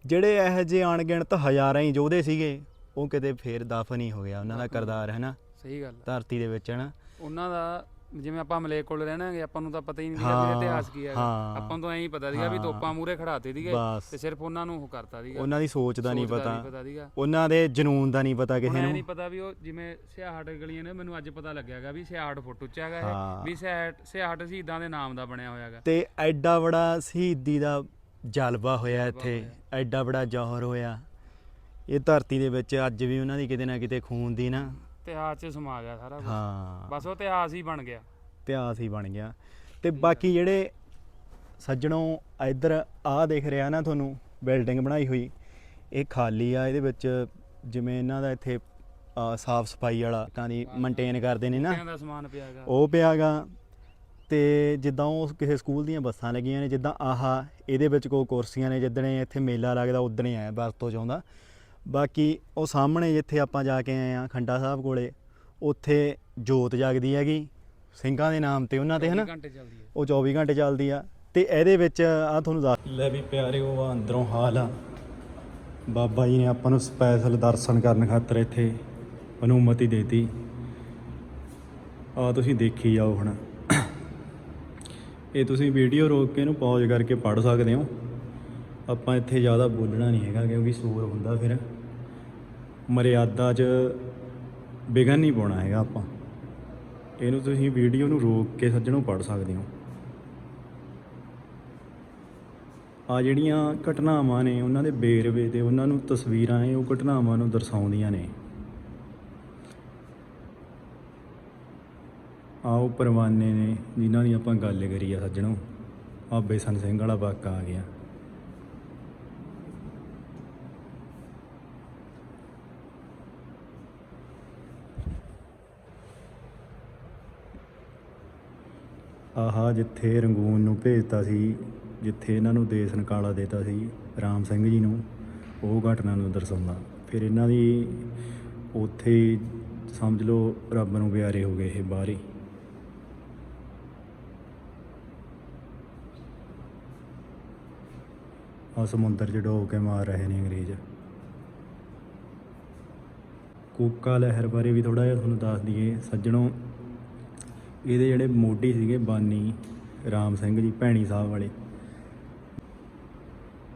[SPEAKER 2] ਜਿਹੜੇ ਇਹੋ ਜਿਹੇ ਅਣਗਿਣਤ ਹਜ਼ਾਰਾਂ ਹੀ ਯੋਧੇ ਸੀਗੇ ਉਹ ਕਿਤੇ ਫੇਰ ਦਫਨ ਹੀ ਹੋ ਗਿਆ ਉਹਨਾਂ ਦਾ ਕਿਰਦਾਰ ਹਨਾ
[SPEAKER 1] ਸਹੀ ਗੱਲ ਆ।
[SPEAKER 2] ਧਰਤੀ ਦੇ ਵਿੱਚ ਹਨਾ
[SPEAKER 1] ਉਹਨਾਂ ਦਾ ਜਿਵੇਂ ਆਪਾਂ ਮਲੇਕ ਕੋਲ ਰਹਿਣਾਗੇ ਆਪਾਂ ਨੂੰ ਤਾਂ ਪਤਾ ਹੀ ਨਹੀਂ ਸੀਗਾ
[SPEAKER 2] ਹਾਂ,
[SPEAKER 1] ਇਤਿਹਾਸ ਕੀ ਹੈਗਾ
[SPEAKER 2] ਹਾਂ।
[SPEAKER 1] ਆਪਾਂ ਨੂੰ ਤਾਂ ਐਂ ਹੀ ਪਤਾ ਸੀਗਾ ਵੀ
[SPEAKER 2] ਹਾਂ।
[SPEAKER 1] ਤੋਪਾਂ ਮੂਰੇ ਖੜਾਤੇ ਸੀਗੇ
[SPEAKER 2] ਬਸ।
[SPEAKER 1] ਤੇ ਸਿਰਫ ਉਹਨਾਂ ਨੂੰ ਉਹ ਕਰਤਾ ਸੀਗਾ
[SPEAKER 2] ਉਹਨਾਂ ਦੀ ਸੋਚ ਦਾ ਨਹੀਂ
[SPEAKER 1] ਸੋਚ
[SPEAKER 2] ਪਤਾ
[SPEAKER 1] ਪਤਾ ਸੀਗਾ
[SPEAKER 2] ਉਹਨਾਂ ਦੇ ਜਨੂਨ ਦਾ ਨਹੀਂ ਪਤਾ ਕਿਸੇ
[SPEAKER 1] ਇਹ ਨਹੀਂ
[SPEAKER 2] ਨੂੰ
[SPEAKER 1] ਪਤਾ ਵੀ ਉਹ ਜਿਵੇਂ ਸਿਆਹਟ ਗਲੀਆਂ ਨੇ ਮੈਨੂੰ ਅੱਜ ਪਤਾ ਲੱਗਿਆਗਾ ਵੀ ਸਿਆਹਟ ਫੁੱਟ ਉੱਚਾ ਹੈਗਾ
[SPEAKER 2] ਹਾਂ।
[SPEAKER 1] ਇਹ ਵੀ ਸਿਆਹਟ ਸਿਆਹਟ ਸ਼ਹੀਦਾਂ ਦੇ ਨਾਮ ਦਾ ਬਣਿਆ ਹੋਇਆਗਾ
[SPEAKER 2] ਤੇ ਐਡਾ ਬੜਾ ਸ਼ਹੀਦੀ ਦਾ ਜਲਵਾ ਹੋਇਆ ਇੱਥੇ। ਐਡਾ ਬੜਾ ਜੌਹਰ ਹੋਇਆ ਇਹ ਧਰਤੀ ਦੇ ਵਿੱਚ ਅੱਜ ਵੀ ਉਹਨਾਂ ਦੀ ਕਿਤੇ ਨਾ ਕਿਤੇ ਖੂਨ ਦੀ ਨਾ
[SPEAKER 1] ਇਤਿਹਾਸ 'ਚ ਸਮਾ ਗਿਆ ਸਾਰਾ ਕੁਝ
[SPEAKER 2] ਹਾਂ।
[SPEAKER 1] ਬਸ ਉਹ ਇਤਿਹਾਸ ਹੀ ਬਣ ਗਿਆ।
[SPEAKER 2] ਇਤਿਹਾਸ ਹੀ ਬਣ ਗਿਆ। ਤੇ ਬਾਕੀ ਜਿਹੜੇ ਸੱਜਣੋਂ ਇੱਧਰ ਆਹ ਦਿਖ ਰਿਹਾ ਨਾ ਤੁਹਾਨੂੰ ਬਿਲਡਿੰਗ ਬਣਾਈ ਹੋਈ। ਇਹ ਖਾਲੀ ਆ ਇਹਦੇ ਵਿੱਚ ਜਿਵੇਂ ਇਹਨਾਂ ਦਾ ਇੱਥੇ ਸਾਫ਼ ਸਫ਼ਾਈ ਵਾਲਾ ਦੀ ਮੇਨਟੇਨ ਕਰਦੇ ਨੇ ਨਾ।
[SPEAKER 1] ਕਿਹਨਾਂ ਦਾ ਸਮਾਨ ਪਿਆਗਾ।
[SPEAKER 2] ਉਹ ਪਿਆਗਾ। ਤੇ ਜਿੱਦਾਂ ਉਹ ਕਿਸੇ ਸਕੂਲ ਦੀਆਂ ਬੱਸਾਂ ਲੱਗੀਆਂ ਨੇ ਜਿੱਦਾਂ ਆਹ ਇਹਦੇ ਵਿੱਚ ਕੋਈ ਕੁਰਸੀਆਂ ਨੇ ਜਿੱਦਣੇ ਇੱਥੇ ਮੇਲਾ ਲੱਗਦਾ ਉਦਣੇ ਆਇਆ ਵਰਤੋਂ ਚਾਹੁੰਦਾ ਬਾਕੀ ਉਹ ਸਾਹਮਣੇ ਜਿੱਥੇ ਆਪਾਂ ਜਾ ਕੇ ਆਏ ਆ ਖੰਡਾ ਸਾਹਿਬ ਕੋਲੇ ਉੱਥੇ ਜੋਤ ਜਗਦੀ ਹੈਗੀ। ਸਿੰਘਾਂ ਦੇ ਨਾਮ ਤੇ ਉਹਨਾਂ ਤੇ ਹਨਾ?
[SPEAKER 1] ਘੰਟੇ ਚੱਲਦੀ ਹੈ।
[SPEAKER 2] ਉਹ 24 ਘੰਟੇ ਚੱਲਦੀ ਆ। ਤੇ ਇਹਦੇ ਵਿੱਚ ਆ ਤੁਹਾਨੂੰ ਦੱਸ ਲੈ ਵੀ ਪਿਆਰਿਓ ਆ ਅੰਦਰੋਂ ਹਾਲ ਆ। ਬਾਬਾ ਜੀ ਨੇ ਆਪਾਂ ਨੂੰ ਸਪੈਸ਼ਲ ਦਰਸ਼ਨ ਕਰਨ ਖਾਤਰ ਇੱਥੇ ਅਨੁਮਤੀ ਦੇਤੀ। ਆ ਤੁਸੀਂ ਦੇਖੀ ਜਾਓ ਹੁਣ। ਇਹ ਤੁਸੀਂ ਵੀਡੀਓ ਰੋਕ ਕੇ ਇਹਨੂੰ ਪੌਜ਼ ਕਰਕੇ ਪੜ੍ਹ ਸਕਦੇ ਹੋ। ਆਪਾਂ ਇੱਥੇ ਜ਼ਿਆਦਾ ਬੋਲਣਾ ਨਹੀਂ ਹੈਗਾ ਕਿਉਂਕਿ ਸ਼ੋਰ ਹੁੰਦਾ ਫਿਰ। ਮਰਿਆਦਾ 'ਚ ਵਿਗਨ ਨਹੀਂ ਪਾਉਣਾ ਹੈਗਾ ਆਪਾਂ। ਇਹਨੂੰ ਤੁਸੀਂ ਵੀਡੀਓ ਨੂੰ ਰੋਕ ਕੇ ਸੱਜਣੋਂ ਪੜ੍ਹ ਸਕਦੇ ਹੋ। ਆ ਜਿਹੜੀਆਂ ਘਟਨਾਵਾਂ ਨੇ, ਉਹਨਾਂ ਦੇ ਬੇਰਵੇ ਤੇ ਉਹਨਾਂ ਨੂੰ ਤਸਵੀਰਾਂ ਹੈ ਉਹ ਘਟਨਾਵਾਂ ਨੂੰ ਦਰਸਾਉਂਦੀਆਂ ਨੇ। ਆਓ ਪਰਵਾਨੇ ਨੇ ਜਿਨ੍ਹਾਂ ਦੀ ਆਪਾਂ ਗੱਲ ਕਰੀ ਆ ਸੱਜਣੋਂ। ਆ ਬੇਸਨ ਸਿੰਘ ਵਾਲਾ ਵਾਕਾ ਆ ਗਿਆ। ਆਹਾ, ਜਿੱਥੇ ਰੰਗੂਨ ਨੂੰ ਭੇਜਤਾ ਸੀ, ਜਿੱਥੇ ਇਹਨਾਂ ਨੂੰ ਦੇਸ ਨਕਾਲਾ ਦੇਤਾ ਸੀ, ਰਾਮ ਸਿੰਘ ਜੀ ਨੂੰ, ਉਹ ਘਟਨਾ ਨੂੰ ਦਰਸਾਉਂਦਾ। ਫਿਰ ਇਹਨਾਂ ਦੀ ਉੱਥੇ ਸਮਝ ਲਓ ਰੱਬ ਨੂੰ ਪਿਆਰੇ ਹੋ ਗਏ ਇਹ ਬਾਹਰ ਹੀ। ਆ ਸਮੁੰਦਰ 'ਚ ਡੋਬ ਕੇ ਮਾਰ ਰਹੇ ਨੇ ਅੰਗਰੇਜ਼। ਕੋਕਾ ਲਹਿਰ ਬਾਰੇ ਵੀ ਥੋੜਾ ਜਿਹਾ ਤੁਹਾਨੂੰ ਦੱਸ ਦਈਏ। ਸੱਜਣੋ ਇਹਦੇ ਜਿਹੜੇ ਮੋਢੀ ਸੀਗੇ ਬਾਨੀ, ਰਾਮ ਸਿੰਘ ਜੀ, ਭੈਣੀ ਸਾਹਿਬ ਵਾਲੇ।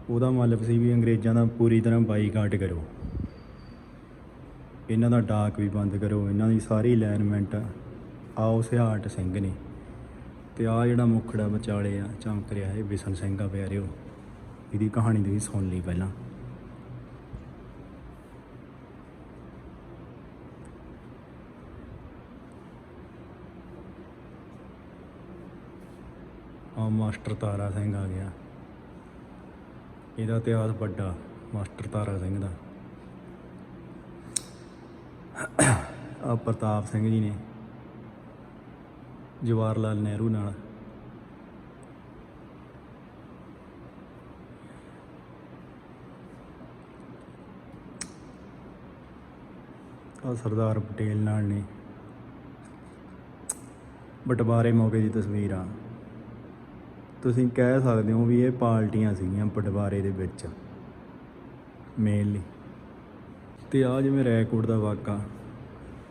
[SPEAKER 2] ਉਹਦਾ ਮਤਲਬ ਸੀ ਵੀ ਅੰਗਰੇਜ਼ਾਂ ਦਾ ਪੂਰੀ ਤਰ੍ਹਾਂ ਬਾਈਕਾਟ ਕਰੋ। ਇਹਨਾਂ ਦਾ ਡਾਕ ਵੀ ਬੰਦ ਕਰੋ, ਇਹਨਾਂ ਦੀ ਸਾਰੀ ਅਲਾਈਨਮੈਂਟ ਆਓ ਸਿਹਾਟ ਸਿੰਘ ਨੇ। ਤੇ ਆ ਜਿਹੜਾ ਮੁਖੜਾ ਵਿਚਾਲੇ ਆ, ਚਮਕ ਰਿਹਾ ਇਹ ਬਿਸ਼ਨ ਸਿੰਘ ਆ ਪਿਆਰਿਓ। ਇਹਦੀ ਕਹਾਣੀ ਤੁਸੀਂ ਸੁਣ ਲਈ ਪਹਿਲਾਂ ਆ ਮਾਸਟਰ ਤਾਰਾ ਸਿੰਘ ਆ ਗਿਆ। ਇਹਦਾ ਇਤਿਹਾਸ ਵੱਡਾ, ਮਾਸਟਰ ਤਾਰਾ ਸਿੰਘ ਦਾ। ਆ ਪ੍ਰਤਾਪ ਸਿੰਘ ਜੀ ਨੇ ਜਵਾਹਰ ਲਾਲ ਨਹਿਰੂ ਨਾਲ। ਆ ਸਰਦਾਰ ਪਟੇਲ ਨਾਲ ਨੇ। ਬਟਵਾਰੇ ਮੌਕੇ ਦੀ ਤਸਵੀਰ। ਆ ਤੁਸੀਂ ਕਹਿ ਸਕਦੇ ਹੋ ਵੀ ਇਹ ਪਾਰਟੀਆਂ ਸੀਗੀਆਂ ਪਟਵਾਰੇ ਦੇ ਵਿੱਚ ਮੇਨਲੀ ਤੇ ਆ ਜਿਵੇਂ ਰੈਕੋਰਡ ਦਾ ਵਾਕਾ,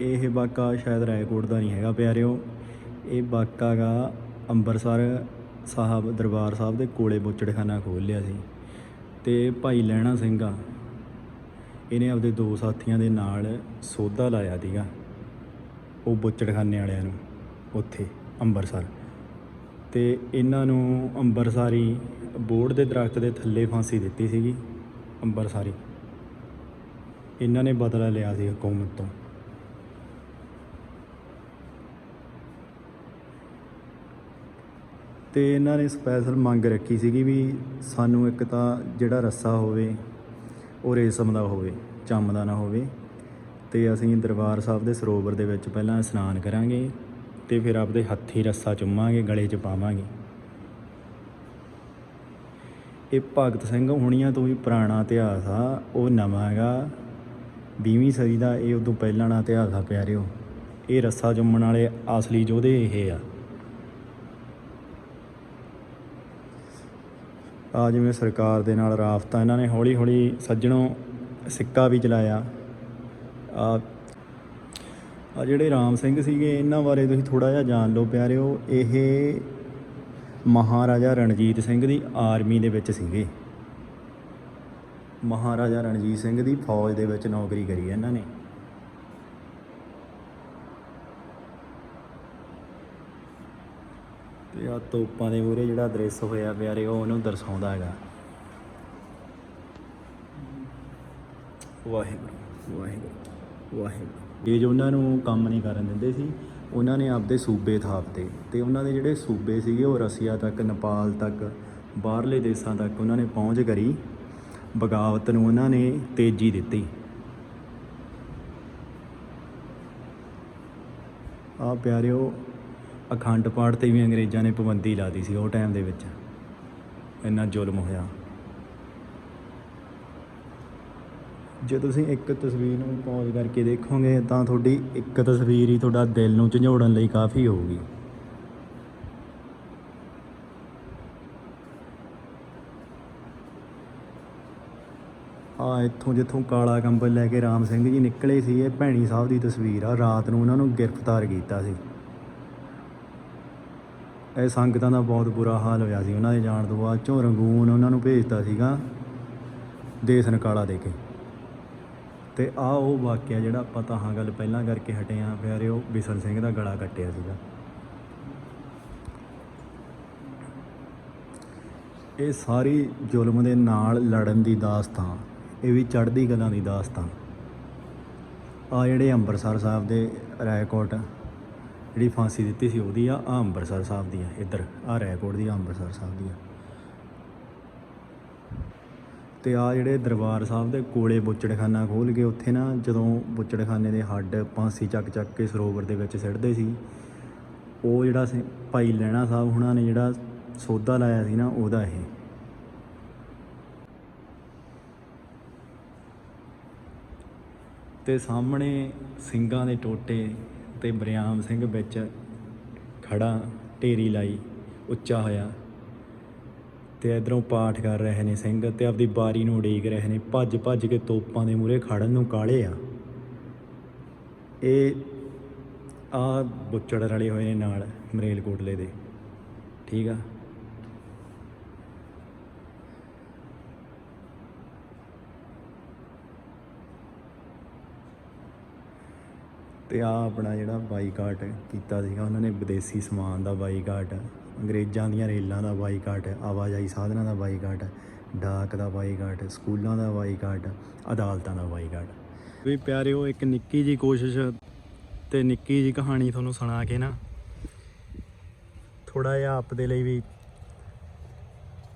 [SPEAKER 2] ਇਹ ਵਾਕਾ ਸ਼ਾਇਦ ਰੈਕੋਰਡ ਦਾ ਨਹੀਂ ਹੈਗਾ ਪਿਆਰਿਓ। ਇਹ ਵਾਕਾ ਗਾ ਅੰਬਰਸਰ ਸਾਹਿਬ, ਦਰਬਾਰ ਸਾਹਿਬ ਦੇ ਕੋਲੇ ਬੁੱਚੜਖਾਨਾ ਖੋਲ੍ਹ ਲਿਆ ਸੀ। ਤੇ ਭਾਈ ਲਹਿਣਾ ਸਿੰਘ ਆ, ਇਹਨੇ ਆਪਦੇ ਦੋ ਸਾਥੀਆਂ ਦੇ ਨਾਲ ਸੌਦਾ ਲਾਇਆ ਸੀਗਾ, ਉਹ ਬੁੱਚੜਖਾਨੇ ਵਾਲਿਆਂ ਨੂੰ, ਉੱਥੇ ਅੰਬਰਸਰ। ਤੇ ਇਹਨਾਂ ਨੂੰ ਅੰਬਰਸਾਰੀ ਬੋਰਡ ਦੇ ਦਰਖਤ ਦੇ ਥੱਲੇ ਫਾਂਸੀ ਦਿੱਤੀ ਸੀਗੀ, ਅੰਬਰਸਾਰੀ। ਇਹਨਾਂ ਨੇ ਬਦਲਾ ਲਿਆ ਸੀ ਹਕੂਮਤ ਤੋਂ। ਤੇ ਇਹਨਾਂ ਨੇ ਸਪੈਸ਼ਲ ਮੰਗ ਰੱਖੀ ਸੀਗੀ ਵੀ ਸਾਨੂੰ ਇੱਕ ਤਾਂ ਜਿਹੜਾ ਰੱਸਾ ਹੋਵੇ, ਉਹ ਰੇਸ਼ਮ ਦਾ ਹੋਵੇ, ਚੰਮ ਦਾ ਨਾ ਹੋਵੇ। ਤੇ ਅਸੀਂ ਦਰਬਾਰ ਸਾਹਿਬ ਦੇ ਸਰੋਵਰ ਦੇ ਵਿੱਚ ਪਹਿਲਾਂ ਇਸ਼ਨਾਨ ਕਰਾਂਗੇ। ਤੇ ਫਿਰ ਆਪਦੇ ਹੱਥੀ ਰੱਸਾ ਚੁੰਮਾਂਗੇ, ਗਲੇ 'ਚ ਪਾਵਾਂਗੇ। ਇਹ ਭਗਤ ਸਿੰਘ ਹੁਣੀਆਂ ਤੋਂ ਵੀ ਪੁਰਾਣਾ ਇਤਿਹਾਸ ਆ, ਉਹ ਨਵਾਂ ਹੈਗਾ। 20ਵੀਂ ਸਦੀ ਦਾ ਇਹ ਉਦੋਂ ਪਹਿਲਾਂ ਦਾ ਇਤਿਹਾਸ ਆ ਪਿਆਰਿਓ। ਇਹ ਰੱਸਾ ਚੁੰਮਣ ਵਾਲੇ ਅਸਲੀ ਯੋਧੇ ਇਹ ਆ। ਆ ਜਿਵੇਂ ਸਰਕਾਰ ਦੇ ਨਾਲ ਰਾਫਤਾ ਇਹਨਾਂ ਨੇ ਹੌਲੀ ਹੌਲੀ ਸੱਜਣੋਂ ਸਿੱਕਾ ਵੀ ਚਲਾਇਆ। ਆ ਆ ਜਿਹੜੇ ਰਾਮ ਸਿੰਘ ਸੀਗੇ, ਇਹਨਾਂ ਬਾਰੇ ਤੁਸੀਂ ਥੋੜਾ ਜਿਹਾ ਜਾਣ ਲਓ ਪਿਆਰਿਓ। ਇਹ ਮਹਾਰਾਜਾ ਰਣਜੀਤ ਸਿੰਘ ਦੀ ਆਰਮੀ ਦੇ ਵਿੱਚ ਸੀਗੇ। ਮਹਾਰਾਜਾ ਰਣਜੀਤ ਸਿੰਘ ਦੀ ਫੌਜ ਦੇ ਵਿੱਚ ਨੌਕਰੀ ਕਰੀ ਹੈ ਇਹਨਾਂ ਨੇ। ਤੇ ਆ ਤੋਪਾਂ ਦੇ ਮੂਹਰੇ ਜਿਹੜਾ ਦ੍ਰਿਸ਼ ਹੋਇਆ ਪਿਆਰੇ ਉਹ ਉਹਨੂੰ ਦਰਸਾਉਂਦਾ ਹੈਗਾ। ਵਾਹਿਗੁਰੂ ਵਾਹਿਗੁਰੂ ਵਾਹਿਗੁਰੂ। ਇਹ ਜੋ ਉਹਨਾਂ ਨੂੰ ਕੰਮ ਨਹੀਂ ਕਰਨ ਦਿੰਦੇ ਸੀ, ਉਹਨਾਂ ਨੇ ਆਪਦੇ ਸੂਬੇ ਥਾਪਤੇ ਤੇ ਉਹਨਾਂ ਦੇ ਜਿਹੜੇ ਸੂਬੇ ਸੀਗੇ ਉਹ ਰਸੀਆ ਤੱਕ, ਨੇਪਾਲ ਤੱਕ, ਬਾਹਰਲੇ ਦੇਸ਼ਾਂ ਤੱਕ ਉਹਨਾਂ ਨੇ ਪਹੁੰਚ ਕਰੀ। ਬਗਾਵਤ ਨੂੰ ਉਹਨਾਂ ਨੇ ਤੇਜ਼ੀ ਦਿੱਤੀ। ਆ ਪਿਆਰਿਓ, ਅਖੰਡ ਪਾਠ ਤੇ ਵੀ ਅੰਗਰੇਜ਼ਾਂ ਨੇ ਪਾਬੰਦੀ ਲਾਤੀ ਸੀ ਉਹ ਟਾਈਮ ਦੇ ਵਿੱਚ। ਇੰਨਾ ਜ਼ੁਲਮ ਹੋਇਆ। ਜੇ ਤੁਸੀਂ ਇੱਕ ਤਸਵੀਰ ਨੂੰ ਪੌਜ਼ ਕਰਕੇ ਦੇਖੋਗੇ, ਤਾਂ ਤੁਹਾਡੀ ਇੱਕ ਤਸਵੀਰ ਹੀ ਤੁਹਾਡਾ ਦਿਲ ਨੂੰ ਝੰਜੋੜਨ ਲਈ ਕਾਫੀ ਹੋਊਗੀ। ਆ ਇੱਥੋਂ ਜਿੱਥੋਂ ਕਾਲਾ ਕੰਬਲ ਲੈ ਕੇ ਰਾਮ ਸਿੰਘ ਜੀ ਨਿਕਲੇ ਸੀ, ਇਹ ਭੈਣੀ ਸਾਹਿਬ ਦੀ ਤਸਵੀਰ ਆ, ਰਾਤ ਨੂੰ ਉਹਨਾਂ ਨੂੰ ਗ੍ਰਿਫਤਾਰ ਕੀਤਾ ਸੀ। ਇਹ ਸੰਗਤਾਂ ਦਾ ਬਹੁਤ ਬੁਰਾ ਹਾਲ ਹੋਇਆ ਸੀ, ਉਹਨਾਂ ਦੇ ਜਾਣ ਤੋਂ ਬਾਅਦ ਚੋਂ ਰੰਗੂਨ ਉਹਨਾਂ ਨੂੰ ਭੇਜਤਾ ਸੀਗਾ ਦੇਸ ਨਕਾਲਾ ਦੇ ਕੇ। ਤੇ ਆ ਉਹ ਵਾਕਿਆ ਜਿਹੜਾ ਆਪਾਂ ਤਾਂ ਹਾਂ ਗੱਲ ਪਹਿਲਾਂ ਕਰਕੇ ਹਟੇ ਆਂ ਉਹ ਬਿਸਲ ਸਿੰਘ ਦਾ ਗਲਾ ਕੱਟਿਆ ਸੀਗਾ। ਇਹ ਸਾਰੀ ਜ਼ੁਲਮ ਦੇ ਨਾਲ ਲੜਨ ਦੀ ਦਾਸਤਾਨ, ਇਹ ਵੀ ਚੜ੍ਹਦੀ ਕਲਾ ਦੀ ਦਾਸਤਾਨ। ਆ ਜਿਹੜੇ ਅੰਮ੍ਰਿਤਸਰ ਸਾਹਿਬ ਦੇ ਰਾਏਕੋਟ ਜਿਹੜੀ ਫਾਂਸੀ ਦਿੱਤੀ ਸੀ ਉਹਦੀ ਆ ਅੰਮ੍ਰਿਤਸਰ ਸਾਹਿਬ ਦੀ ਆ ਇੱਧਰ ਆ ਰਾਏਕੋਟ ਦੀ ਆ ਅੰਮ੍ਰਿਤਸਰ ਸਾਹਿਬ ਦੀ ਆ ਤੇ ਆ ਜਿਹੜੇ ਦਰਬਾਰ ਸਾਹਿਬ ਦੇ ਕੋਲੇ ਬੁੱਚੜਖਾਨਾ ਖੋਲ ਕੇ ਉੱਥੇ ਨਾ ਜਦੋਂ ਬੁੱਚੜਖਾਨੇ ਦੇ ਹੱਡ ਫਾਂਸੀ ਚੱਕ ਚੱਕ ਕੇ ਸਰੋਵਰ ਦੇ ਵਿੱਚ ਸਿੱਟਦੇ ਸੀ, ਉਹ ਜਿਹੜਾ ਸੀ ਭਾਈ ਲੈਣਾ ਸਾਹਿਬ ਹੁਣਾਂ ਨੇ ਜਿਹੜਾ ਸੌਦਾ ਲਾਇਆ ਸੀ ਨਾ ਉਹਦਾ ਇਹ। ਤੇ ਸਾਹਮਣੇ ਸਿੰਘਾਂ ਦੇ ਟੋਟੇ ਤੇ ਬਰਿਆਮ ਸਿੰਘ ਵਿੱਚ ਖੜਾ ਢੇਰੀ ਲਾਈ, ਉੱਚਾ ਹੋਇਆ। ਤੇ ਇਧਰੋਂ ਪਾਠ ਕਰ ਰਹੇ ਨੇ ਸਿੰਘ ਤੇ ਆਪਦੀ ਬਾਰੀ ਨੂੰ ਉਡੀਕ ਰਹੇ ਨੇ। ਭੱਜ ਭੱਜ ਕੇ ਤੋਪਾਂ ਦੇ ਮੂਹਰੇ ਖੜਨ ਨੂੰ ਕਾਲੇ ਆ। ਇਹ ਆ ਬੁੱਚੜ ਰਲੇ ਹੋਏ ਨੇ ਨਾਲ ਮਰੇਲਕੋਟਲੇ ਦੇ। ਠੀਕ ਆ? ਤੇ ਆ ਆਪਣਾ ਜਿਹੜਾ ਬਾਈਕਾਟ ਕੀਤਾ ਸੀਗਾ, ਉਹਨਾਂ ਨੇ ਵਿਦੇਸੀ ਸਮਾਨ ਦਾ ਬਾਈਕਾਟ ਅੰਗਰੇਜ਼ਾਂ ਦੀਆਂ ਰੇਲਾਂ ਦਾ ਬਾਈਕਾਟ ਆਵਾਜਾਈ ਸਾਧਨਾਂ ਦਾ ਬਾਈਕਾਟ ਡਾਕ ਦਾ ਬਾਈਕਾਟ ਸਕੂਲਾਂ ਦਾ ਬਾਈਕਾਟ ਅਦਾਲਤਾਂ ਦਾ ਬਾਈਕਾਟ। ਵੀ ਪਿਆਰਿਓ ਇੱਕ ਨਿੱਕੀ ਜੀ ਕੋਸ਼ਿਸ਼ ਤੇ ਨਿੱਕੀ ਜੀ ਕਹਾਣੀ ਤੁਹਾਨੂੰ ਸੁਣਾ ਕੇ ਨਾ ਥੋੜਾ ਜਿਹਾ ਆਪ ਦੇ ਲਈ ਵੀ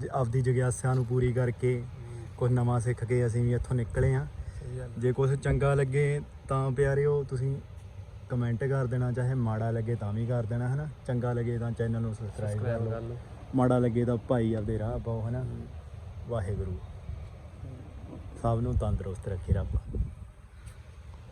[SPEAKER 2] ਜ- ਆਪਦੀ ਜਗਿਆਸਾ ਨੂੰ ਪੂਰੀ ਕਰਕੇ ਕੁਝ ਨਵਾਂ ਸਿੱਖ ਕੇ ਅਸੀਂ ਵੀ ਇੱਥੋਂ ਨਿਕਲੇ ਆ ਜੇ ਕੁਝ ਚੰਗਾ ਲੱਗੇ ਤਾਂ ਪਿਆਰਿਓ ਤੁਸੀਂ ਕਮੈਂਟ ਕਰ ਦੇਣਾ ਚਾਹੇ ਮਾੜਾ ਲੱਗੇ ਤਾਂ ਵੀ ਕਰ ਦੇਣਾ ਹਨਾ? ਚੰਗਾ ਲੱਗੇ ਤਾਂ ਚੈਨਲ ਨੂੰ ਸਬਸਕ੍ਰਾਈਬ ਕਰ ਲਓ। ਮਾੜਾ ਲੱਗੇ ਤਾਂ ਭਾਈ ਆਪਦੇ ਰਾਹ ਪਾਓ ਹਨਾ? ਵਾਹਿਗੁਰੂ। ਸਭ ਨੂੰ ਤੰਦਰੁਸਤ ਰੱਖੇ ਰੱਬ।